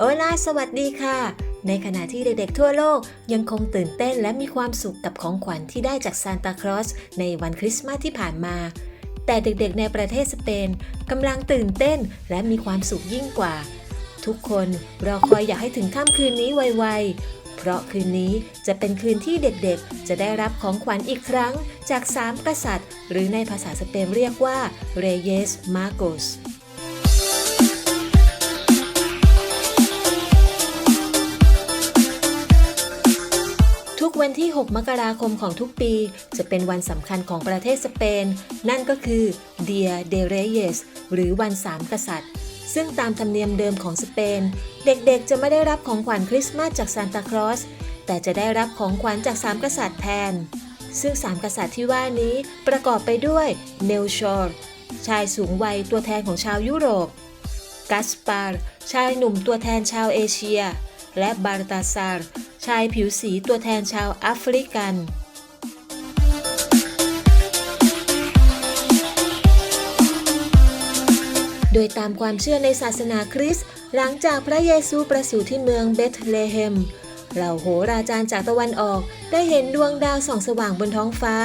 โอลาสวัสดีค่ะ ในขณะที่เด็กๆทั่วโลกยังคงตื่นเต้นและมีความสุขกับของขวัญที่ได้จากซานตาคลอสในวันคริสต์มาสที่ผ่านมา แต่เด็กๆในประเทศสเปนกำลังตื่นเต้นและมีความสุขยิ่งกว่า ทุกคนรอคอยอยากให้ถึงค่ำคืนนี้ไวๆ เพราะคืนนี้จะเป็นคืนที่เด็กๆ จะได้รับของขวัญอีกครั้งจากสามกษัตริย์ หรือในภาษาสเปนเรียกว่า Reyes Magos กวันที่ 6 มกราคมของทุกปี จะเป็นวันสำคัญของประเทศสเปน นั่นก็คือ Dia de Reyes หรือวันสามกษัตริย์ ซึ่งตามธรรมเนียมเดิมของสเปน เด็กๆ จะไม่ได้รับของขวัญคริสต์มาสจากซานตาคลอส แต่จะได้รับของขวัญจากสามกษัตริย์แทน ซึ่งสามกษัตริย์ที่ว่านี้ประกอบไปด้วยเมลชอร์ชายสูงวัยตัวแทนของชาวยุโรปกัสปาร์ชายหนุ่มตัวแทนชาวเอเชีย และบาร์ตาซาร์ ชายผิวสีตัวแทนชาวแอฟริกันโดยตามความเชื่อในศาสนาคริสต์หลังจากพระเยซูประสูติที่เมืองเบธเลเฮม เหล่าโหราจารย์จากตะวันออก ได้เห็นดวงดาวส่องสว่างบนท้องฟ้า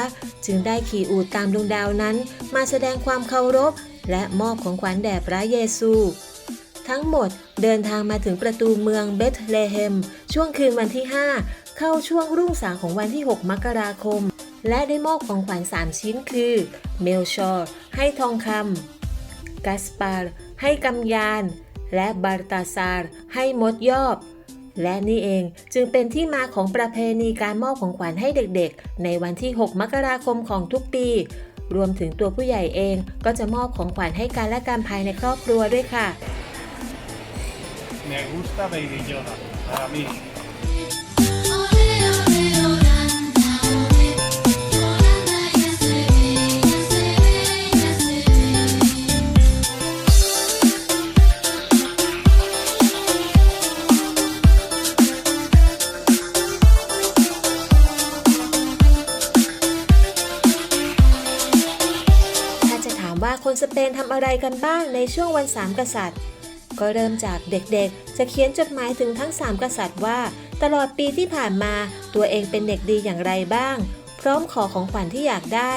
จึงได้ขี่อูฐตามดวงดาวนั้น มาแสดงความเคารพ และมอบของขวัญแด่พระเยซู ทั้งหมดเดินทางมาถึงประตูเมืองเบธเลเฮม ช่วงคืนวันที่ 5 เข้าช่วงรุ่งสางของวันที่ 6 มกราคม และได้มอบของขวัญ 3 ชิ้นคือ เมลชอร์ ให้ทองคำกัสปาร์ให้กำยาน และบาร์ตาซาร์ ให้มดยอบ และนี่เองจึงเป็นที่มาของประเพณีการมอบของขวัญให้เด็กๆ ในวันที่ 6 มกราคมของทุกปี รวมถึงตัวผู้ใหญ่เองก็จะมอบของขวัญให้กันและกันภายในครอบครัวด้วยค่ะ me gusta Baby Yoda, para mí. ถามว่าคนสเปนทำอะไรกันบ้างในช่วงวันสามกษัตริย์ ก็เริ่มจากเด็กๆ จะเขียนจดหมายถึงทั้งสามกษัตริย์ว่า ตลอดปีที่ผ่านมาตัวเองเป็นเด็กดีอย่างไรบ้าง พร้อมขอของขวัญที่อยากได้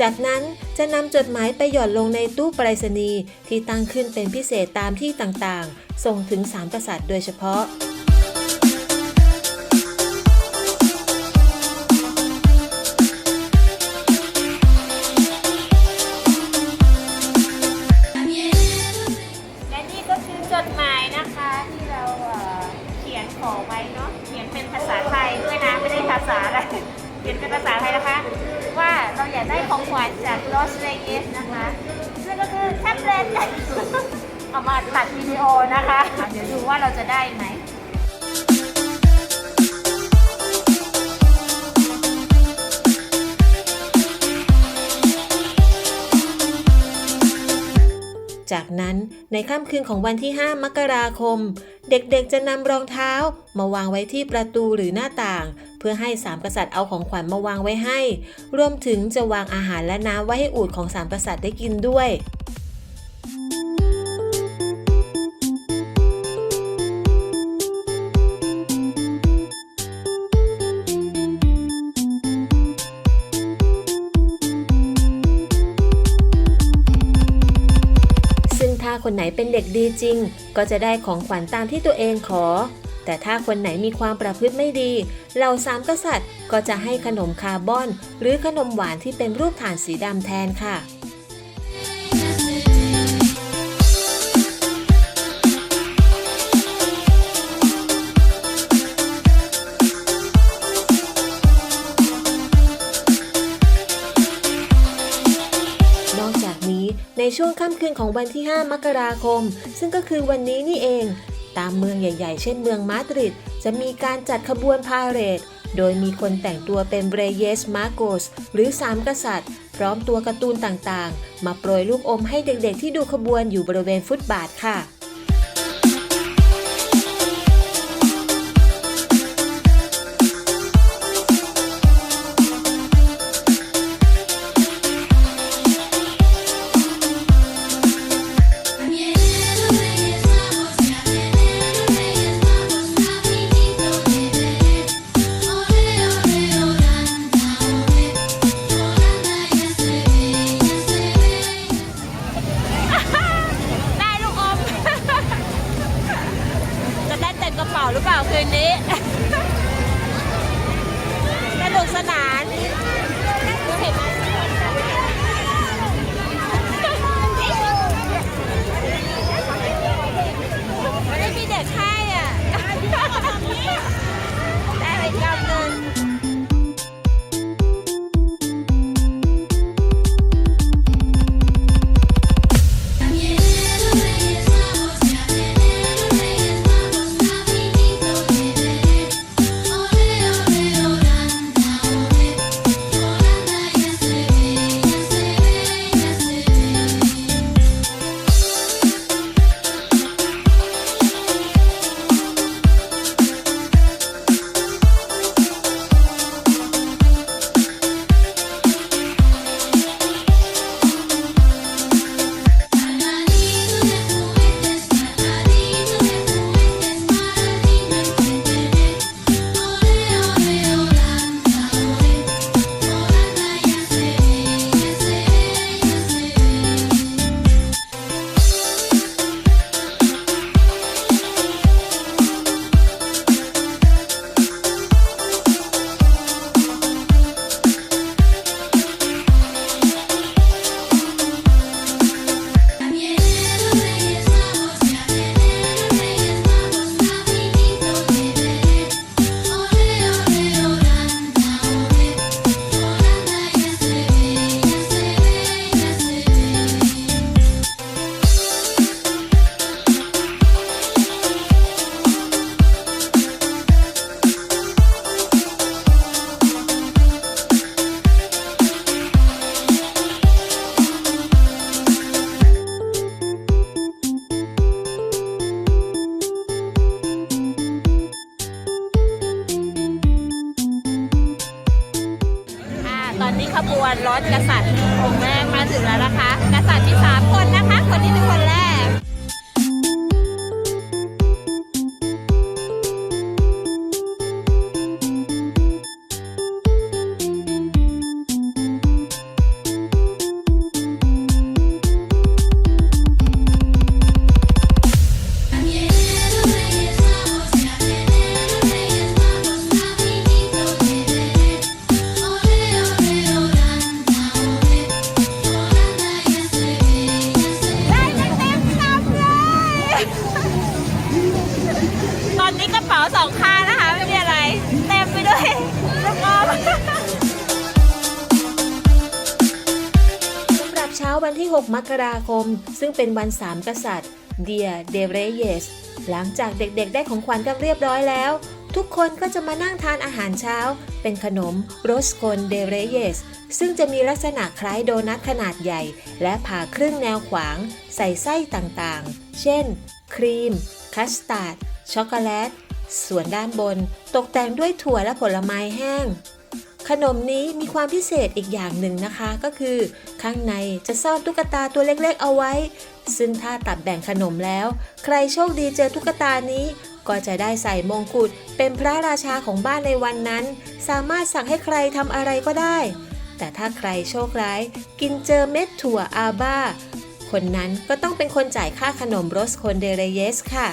จากนั้นจะนำจดหมายไปหย่อนลงในตู้ไปรษณีย์ที่ตั้งขึ้นเป็นพิเศษตามที่ต่างๆ ส่งถึงสามกษัตริย์โดยเฉพาะ สเวกัสนะคะซึ่งก็คือแท็บเล็ตเอามาตัดวิดีโอนะคะอะเดี๋ยวดูว่าเราจะได้ไหม จากนั้นในค่ำคืนของวันที่ 5 มกราคม เด็กๆจะนำรองเท้ามาวางไว้ที่ประตูหรือหน้าต่าง เพื่อให้สามกษัตริย์เอาของขวัญมาวางไว้ให้ รวมถึงจะวางอาหารและน้ำไว้ให้อูฐของสามกษัตริย์ได้กินด้วย คนไหนเป็นเด็กดีจริง ก็จะได้ของขวัญตามที่ตัวเองขอ แต่ถ้าคนไหนมีความประพฤติไม่ดี เหล่าสามกษัตริย์ก็จะให้ขนมคาร์บอน หรือขนมหวานที่เป็นรูปฐานสีดำแทนค่ะ ช่วงค่ำคืนของวันที่ 5 มกราคม ซึ่งก็คือวันนี้นี่เอง ตามเมืองใหญ่ๆ เช่นเมืองมาดริด จะมีการจัดขบวนพาเหรด โดยมีคนแต่งตัวเป็นเรเยสมาโกส หรือสามกษัตริย์ พร้อมตัวการ์ตูนต่างๆ มาโปรยลูกอมให้เด็กๆ ที่ดูขบวนอยู่บริเวณฟุตบาทค่ะ doing it. ขบวนรถกษัตริย์องค์แรกมาถึงแล้วนะคะ กษัตริย์มีสามคนนะคะ คนที่เป็นคนแรก 6 มกราคม ซึ่งเป็นวันสามกษัตริย์เดียเดเรเยสหลังจากเด็กๆ ได้ของขวัญกันเรียบร้อยแล้ว ทุกคนก็จะมานั่งทานอาหารเช้า เป็นขนมโรสโคนเดเรเยสซึ่งจะมีลักษณะคล้ายโดนัทขนาดใหญ่ และผ่าครึ่งแนวขวาง ใส่ไส้ต่างๆ เช่น ครีม คัสตาร์ด ช็อกโกแลต ส่วนด้านบน ตกแต่งด้วยถั่วและผลไม้แห้ง ขนมนี้มีความพิเศษอีกอย่างหนึ่งนะคะก็คือ ข้างในจะซ่อนตุ๊กตาตัวเล็กๆเอาไว้ ซึ่งถ้าตัดแบ่งขนมแล้ว ใครโชคดีเจอตุ๊กตานี้ ก็จะได้ใส่มงกุฎเป็นพระราชาของบ้านในวันนั้น สามารถสั่งให้ใครทำอะไรก็ได้ แต่ถ้าใครโชคร้าย กินเจอเม็ดถั่วอาบ้า คนนั้นก็ต้องเป็นคนจ่ายค่าขนมโรสโคนเดเรเยสค่ะ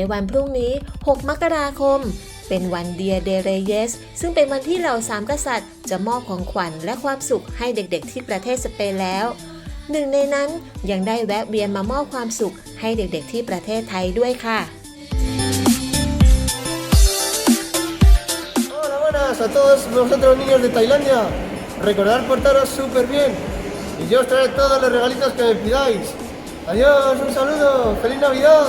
ในวันพรุ่งนี้ 6 มกราคม เป็นวันเดียเดเรเยส ซึ่งเป็นวันที่เหล่าสามกษัตริย์ จะมอบของขวัญและความสุขให้เด็กๆ ที่ประเทศสเปนแล้ว หนึ่งในนั้นยังได้แวะเวียนมามอบความสุขให้เด็กๆ ที่ประเทศไทยด้วยค่ะ Hola, buenas a todos vosotros niños de Tailandia. Recordad portaros súper bien y yo os traeré todos los regalitos que me pidáis. Adiós, un saludo, feliz Navidad.